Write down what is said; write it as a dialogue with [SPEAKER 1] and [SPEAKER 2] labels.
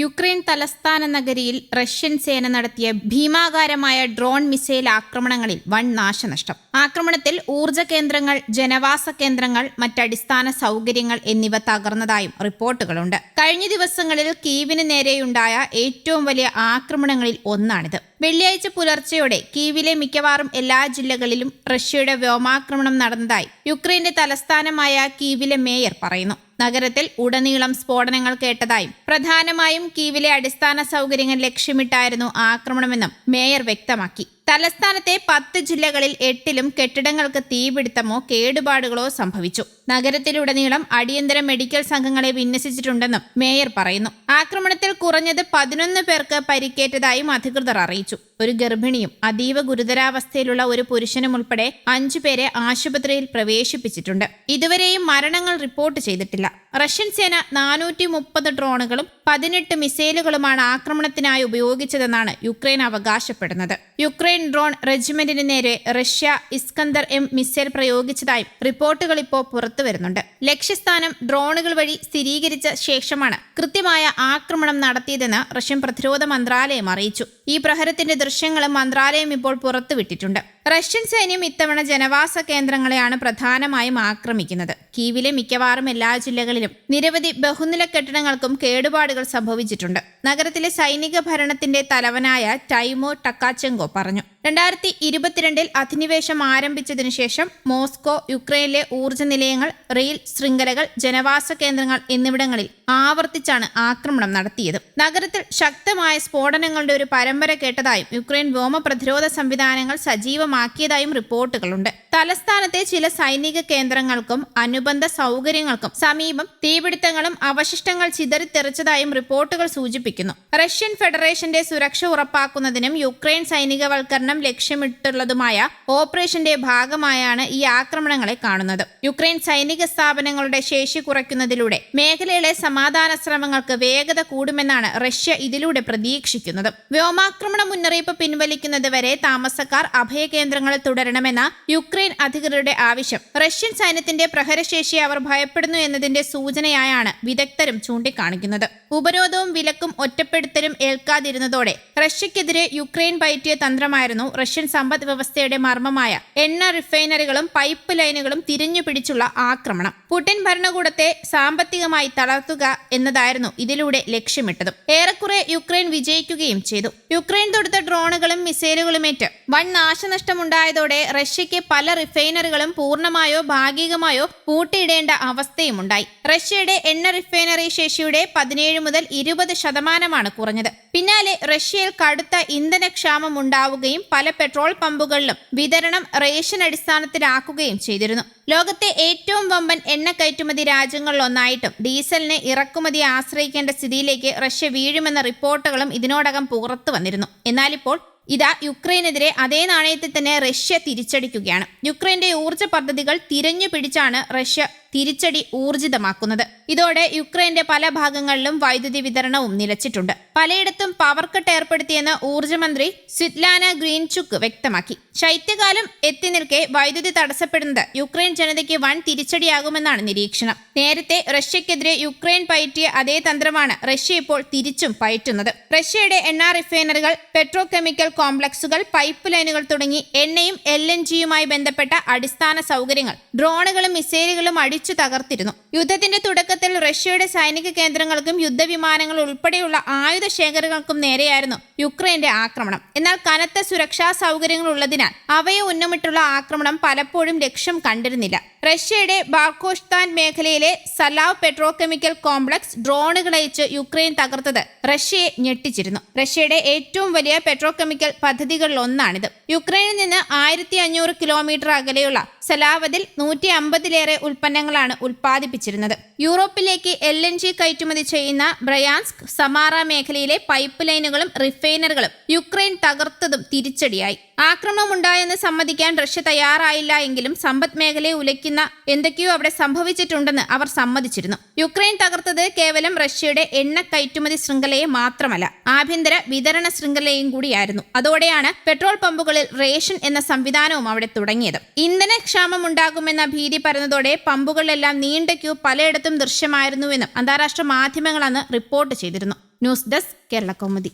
[SPEAKER 1] Ukraine തലസ്ഥാന നഗരിയിൽ Russian സേന നടത്തിയ ഭീമാകാരമായ ഡ്രോൺ മിസൈൽ ആക്രമണങ്ങളിൽ വൻ നാശനഷ്ടം. ആക്രമണത്തിൽ ഊർജ കേന്ദ്രങ്ങൾ ജനവാസ കേന്ദ്രങ്ങൾ മറ്റടിസ്ഥാന സൗകര്യങ്ങൾ എന്നിവ തകർന്നതായും റിപ്പോർട്ടുകളുണ്ട്. കഴിഞ്ഞ ദിവസങ്ങളിൽ കീവിന് നേരെയുണ്ടായ ഏറ്റവും വലിയ ആക്രമണങ്ങളിൽ ഒന്നാണിത്. വെള്ളിയാഴ്ച പുലർച്ചെയോടെ കീവിലെ മിക്കവാറും എല്ലാ ജില്ലകളിലും റഷ്യയുടെ വ്യോമാക്രമണം നടന്നതായി യുക്രൈന്റെ തലസ്ഥാനമായ കീവിലെ മേയർ പറയുന്നു. നഗരത്തിൽ ഉടനീളം സ്ഫോടനങ്ങൾ കേട്ടതായും. പ്രധാനമായും കീവിലെ അടിസ്ഥാന സൗകര്യങ്ങൾ ലക്ഷ്യമിട്ടായിരുന്നു ആക്രമണമെന്നും മേയർ വ്യക്തമാക്കി. തലസ്ഥാനത്തെ പത്ത് ജില്ലകളിൽ എട്ടിലും കെട്ടിടങ്ങൾക്ക് തീപിടുത്തമോ കേടുപാടുകളോ സംഭവിച്ചു. നഗരത്തിലുടനീളം അടിയന്തര മെഡിക്കൽ സംഘങ്ങളെ വിന്യസിച്ചിട്ടുണ്ടെന്നും മേയർ പറയുന്നു. ആക്രമണത്തിൽ കുറഞ്ഞത് പതിനൊന്ന് പേർക്ക് പരിക്കേറ്റതായും അധികൃതർ അറിയിച്ചു. ഒരു ഗർഭിണിയും അതീവ ഗുരുതരാവസ്ഥയിലുള്ള ഒരു പുരുഷനും ഉൾപ്പെടെ അഞ്ചു പേരെ ആശുപത്രിയിൽ പ്രവേശിപ്പിച്ചിട്ടുണ്ട്. ഇതുവരെയും മരണങ്ങൾ റിപ്പോർട്ട് ചെയ്തിട്ടില്ല. റഷ്യൻ സേന നാനൂറ്റി മുപ്പത് ഡ്രോണുകളും പതിനെട്ട് മിസൈലുകളുമാണ് ആക്രമണത്തിനായി ഉപയോഗിച്ചതെന്നാണ് യുക്രൈൻ അവകാശപ്പെടുന്നത്. യുക്രൈൻ ഡ്രോൺ റെജിമെന്റിന് നേരെ റഷ്യ ഇസ്കന്ദർ എം മിസൈൽ പ്രയോഗിച്ചതായും റിപ്പോർട്ടുകൾ ഇപ്പോൾ പുറത്തു വരുന്നുണ്ട്. ലക്ഷ്യസ്ഥാനം ഡ്രോണുകൾ വഴി സ്ഥിരീകരിച്ച ശേഷമാണ് കൃത്യമായ ആക്രമണം നടത്തിയതെന്ന് റഷ്യൻ പ്രതിരോധ മന്ത്രാലയം അറിയിച്ചു. ഈ പ്രഹരത്തിന്റെ ദൃശ്യങ്ങളും മന്ത്രാലയം ഇപ്പോൾ പുറത്തുവിട്ടിട്ടുണ്ട്. റഷ്യൻ സൈന്യം ഇത്തവണ ജനവാസ കേന്ദ്രങ്ങളെയാണ് പ്രധാനമായും ആക്രമിക്കുന്നത്. കീവിലെ മിക്കവാറും എല്ലാ ജില്ലകളിലും നിരവധി ബഹുനില കെട്ടിടങ്ങൾക്കും കേടുപാടുകൾ സംഭവിച്ചിട്ടുണ്ട്. നഗരത്തിലെ സൈനിക ഭരണത്തിന്റെ തലവനായ ടൈമോ ടക്കാച്ചെങ്കോ പറഞ്ഞു. രണ്ടായിരത്തി ഇരുപത്തിരണ്ടിൽ അധിനിവേശം ആരംഭിച്ചതിനു ശേഷം മോസ്കോ യുക്രൈനിലെ ഊർജ നിലയങ്ങൾ റെയിൽ ശൃംഖലകൾ ജനവാസ കേന്ദ്രങ്ങൾ എന്നിവിടങ്ങളിൽ ആവർത്തിച്ചാണ് ആക്രമണം നടത്തിയത്. നഗരത്തിൽ ശക്തമായ സ്ഫോടനങ്ങളുടെ ഒരു പരമ്പര കേട്ടതായും യുക്രൈൻ വ്യോമ പ്രതിരോധ സംവിധാനങ്ങൾ സജീവമാക്കിയതായും റിപ്പോർട്ടുകളുണ്ട്. തലസ്ഥാനത്തെ ചില സൈനിക കേന്ദ്രങ്ങൾക്കും അനുബന്ധ സൗകര്യങ്ങൾക്കും സമീപം തീപിടുത്തങ്ങളും അവശിഷ്ടങ്ങൾ ചിതറിത്തെറിച്ചതായും റിപ്പോർട്ടുകൾ സൂചിപ്പിക്കുന്നു. റഷ്യൻ ഫെഡറേഷന്റെ സുരക്ഷ ഉറപ്പാക്കുന്നതിനും യുക്രൈൻ സൈനികവൽക്കരണം ലക്ഷ്യമിട്ടുള്ളതുമായ ഓപ്പറേഷന്റെ ഭാഗമായാണ് ഈ ആക്രമണങ്ങളെ കാണുന്നത്. യുക്രൈൻ സൈനിക സ്ഥാപനങ്ങളുടെ ശേഷി കുറയ്ക്കുന്നതിലൂടെ മേഖലയിലെ സമാധാന ശ്രമങ്ങൾക്ക് വേഗത കൂടുമെന്നാണ് റഷ്യ ഇതിലൂടെ പ്രതീക്ഷിക്കുന്നത്. വ്യോമാക്രമണ മുന്നറിയിപ്പ് പിൻവലിക്കുന്നത് വരെ താമസക്കാർ അഭയകേന്ദ്രങ്ങളിൽ തുടരണമെന്ന യുക്രൈൻ അധികൃതരുടെ ആവശ്യം. റഷ്യൻ സൈന്യത്തിന്റെ പ്രഹരശേഷി അവർ ഭയപ്പെടുന്നു എന്നതിന്റെ സൂചനയായാണ് വിദഗ്ധരും ചൂണ്ടിക്കാണിക്കുന്നത്. ഉപരോധവും വിലക്കും ഒറ്റപ്പെടുത്തലും ഏൽക്കാതിരുന്നതോടെ റഷ്യക്കെതിരെ യുക്രൈൻ പയറ്റിയ തന്ത്രമായിരുന്നു റഷ്യൻ സമ്പദ് വ്യവസ്ഥയുടെ മർമ്മമായ എണ്ണ റിഫൈനറികളും പൈപ്പ് ലൈനുകളും തിരിഞ്ഞു പിടിച്ചുള്ള ആക്രമണം. പുടിൻ ഭരണകൂടത്തെ സാമ്പത്തികമായി തളർത്തുക എന്നതായിരുന്നു ഇതിലൂടെ ലക്ഷ്യമിട്ടത്. ഏറെക്കുറെ യുക്രൈൻ വിജയിക്കുകയും ചെയ്തു. യുക്രൈൻ തൊടുത്ത ഡ്രോണുകളും മിസൈലുകളുമേറ്റ് വൻ നാശനഷ്ടമുണ്ടായതോടെ റഷ്യയ്ക്ക് പല റിഫൈനറികളും പൂർണമായോ ഭാഗികമായോ പൂട്ടിയിടേണ്ട അവസ്ഥയുമുണ്ടായി. റഷ്യയുടെ എണ്ണ റിഫൈനറി ശേഷിയുടെ പതിനേഴ് മുതൽ ഇരുപത് ശതമാനമാണ് കുറഞ്ഞത്. പിന്നാലെ റഷ്യയിൽ കടുത്ത ഇന്ധനക്ഷാമം ഉണ്ടാവുകയും പല പെട്രോൾ പമ്പുകളിലും വിതരണം റേഷൻ അടിസ്ഥാനത്തിലാക്കുകയും ചെയ്തിരുന്നു. ലോകത്തെ ഏറ്റവും വമ്പൻ എണ്ണ കയറ്റുമതി രാജ്യങ്ങളിലൊന്നായിട്ടും ഡീസലിനെ ഇറക്കുമതി ആശ്രയിക്കേണ്ട സ്ഥിതിയിലേക്ക് റഷ്യ വീഴുമെന്ന റിപ്പോർട്ടുകളും ഇതിനോടകം പുറത്തു വന്നിരുന്നു. എന്നാലിപ്പോൾ ഇതാ യുക്രൈനെതിരെ അതേ നാണയത്തിൽ തന്നെ റഷ്യ തിരിച്ചടിക്കുകയാണ്. യുക്രൈന്റെ ഊർജ പദ്ധതികൾ തിരഞ്ഞു പിടിച്ചാണ് റഷ്യ തിരിച്ചടി ഊർജിതമാക്കുന്നത്. ഇതോടെ യുക്രൈന്റെ പല ഭാഗങ്ങളിലും വൈദ്യുതി വിതരണവും നിലച്ചിട്ടുണ്ട്. പലയിടത്തും പവർ കട്ട് ഏർപ്പെടുത്തിയെന്ന് ഊർജമന്ത്രി സ്വിറ്റ്ലാന ഗ്രീൻചുക്ക് വ്യക്തമാക്കി. ശൈത്യകാലം എത്തി നിൽക്കെ വൈദ്യുതി തടസ്സപ്പെടുന്നത് യുക്രൈൻ ജനതയ്ക്ക് വൻ തിരിച്ചടിയാകുമെന്നാണ് നിരീക്ഷണം. നേരത്തെ റഷ്യക്കെതിരെ യുക്രൈൻ പയറ്റിയ അതേ തന്ത്രമാണ് റഷ്യ ഇപ്പോൾ തിരിച്ചും പയറ്റുന്നത്. റഷ്യയുടെ എണ്ണ റിഫൈനറികൾ പെട്രോ കെമിക്കൽ കോംപ്ലക്സുകൾ പൈപ്പ് ലൈനുകൾ തുടങ്ങി എണ്ണയും എൽ എൻ ജിയുമായി ബന്ധപ്പെട്ട അടിസ്ഥാന സൗകര്യങ്ങൾ ഡ്രോണുകളും മിസൈലുകളും അടിച്ചു തകർത്തിരുന്നു. യുദ്ധത്തിന്റെ തുടക്കത്തിൽ റഷ്യയുടെ സൈനിക കേന്ദ്രങ്ങൾക്കും യുദ്ധവിമാനങ്ങൾ ഉൾപ്പെടെയുള്ള ആയുധ ശേഖരങ്ങൾക്കും നേരെയായിരുന്നു യുക്രൈന്റെ ആക്രമണം. എന്നാൽ കനത്ത സുരക്ഷാ സൗകര്യങ്ങൾ ഉള്ളതിനാൽ അവയെ ഉന്നമിട്ടുള്ള ആക്രമണം പലപ്പോഴും ലക്ഷ്യം കണ്ടിരുന്നില്ല. റഷ്യയുടെ ബാർക്കോഷ്താൻ മേഖലയിലെ സലാവ് പെട്രോകെമിക്കൽ കോംപ്ലക്സ് ഡ്രോണുകൾ അയച്ച് യുക്രൈൻ തകർത്തത് റഷ്യയെ ഞെട്ടിച്ചിരുന്നു. റഷ്യയുടെ ഏറ്റവും വലിയ പെട്രോകെമിക്കൽ പദ്ധതികളിൽ ഒന്നാണിത് യുക്രൈനിൽ നിന്ന് ആയിരത്തി അഞ്ഞൂറ് കിലോമീറ്റർ അകലെയുള്ള സലാവതിൽ നൂറ്റി അമ്പതിലേറെ ഉൽപ്പന്നങ്ങളാണ് ഉൽപ്പാദിപ്പിച്ചിരുന്നത്. യൂറോപ്പിലേക്ക് എൽ എൻ ജി കയറ്റുമതി ചെയ്യുന്ന ബ്രയാൻസ്ക് സമാറ മേഖലയിലെ പൈപ്പ് ലൈനുകളും റിഫൈനറുകളും യുക്രൈൻ തകർത്തതും തിരിച്ചടിയായി. ആക്രമണമുണ്ടായെന്ന് സമ്മതിക്കാൻ റഷ്യ തയ്യാറായില്ല എങ്കിലും സമ്പദ് മേഖലയെ ഉലയ്ക്കുന്ന എന്തൊക്കെയോ അവിടെ സംഭവിച്ചിട്ടുണ്ടെന്ന് അവർ സമ്മതിച്ചിരുന്നു. യുക്രൈൻ തകർത്തത് കേവലം റഷ്യയുടെ എണ്ണ കയറ്റുമതി ശൃംഖലയെ മാത്രമല്ല ആഭ്യന്തര വിതരണ ശൃംഖലയും കൂടിയായിരുന്നു. അതോടെയാണ് പെട്രോൾ പമ്പുകളിൽ റേഷൻ എന്ന സംവിധാനവും അവിടെ തുടങ്ങിയത്. ഇന്ധനക്ഷാമം ഉണ്ടാകുമെന്ന ഭീതി പരന്നതോടെ പമ്പുകളിലെല്ലാം നീണ്ട ക്യൂ പലയിടത്തും ദൃശ്യമായിരുന്നുവെന്നും അന്താരാഷ്ട്ര മാധ്യമങ്ങൾ അന്ന് റിപ്പോർട്ട് ചെയ്തിരുന്നു. News desk Kerala Kaumudi.